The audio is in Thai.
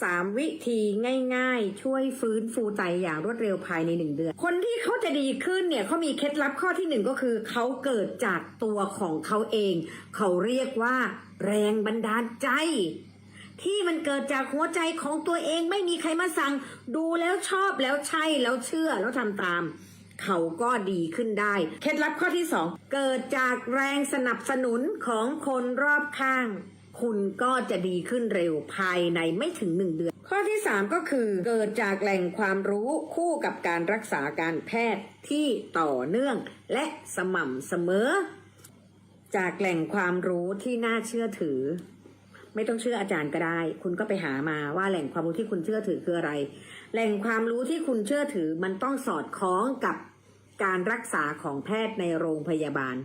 สามวิธีง่าย ๆ ช่วยฟื้นฟูไตอย่างรวดเร็วภายในหนึ่งเดือน คนที่เขาจะดีขึ้นเนี่ยเขามีเคล็ดลับข้อที่หนึ่งก็คือ เขาเกิดจากตัวของเขาเอง เขาเรียกว่า แรงบันดาลใจ ที่มันเกิดจากหัวใจของตัวเองไม่มีใครมาสั่ง ดูแล้วชอบแล้วใช่แล้วเชื่อแล้วทำตาม เขาก็ดีขึ้นได้ เคล็ดลับข้อที่สองเกิดจากแรงสนับสนุนของคนรอบข้าง คุณก็จะดีขึ้นเร็วภายในไม่ถึงหนึ่งเดือน ข้อที่สามก็คือเกิดจากแหล่งความรู้คู่กับการรักษาการแพทย์ที่ต่อเนื่องและสม่ำเสมอ จากแหล่งความรู้ที่น่าเชื่อถือ ไม่ต้องเชื่ออาจารย์ก็ได้ คุณก็ไปหามาว่าแหล่งความรู้ที่คุณเชื่อถือคืออะไร แหล่งความรู้ที่คุณเชื่อถือมันต้องสอดคล้องกับการรักษาของแพทย์ในโรงพยาบาล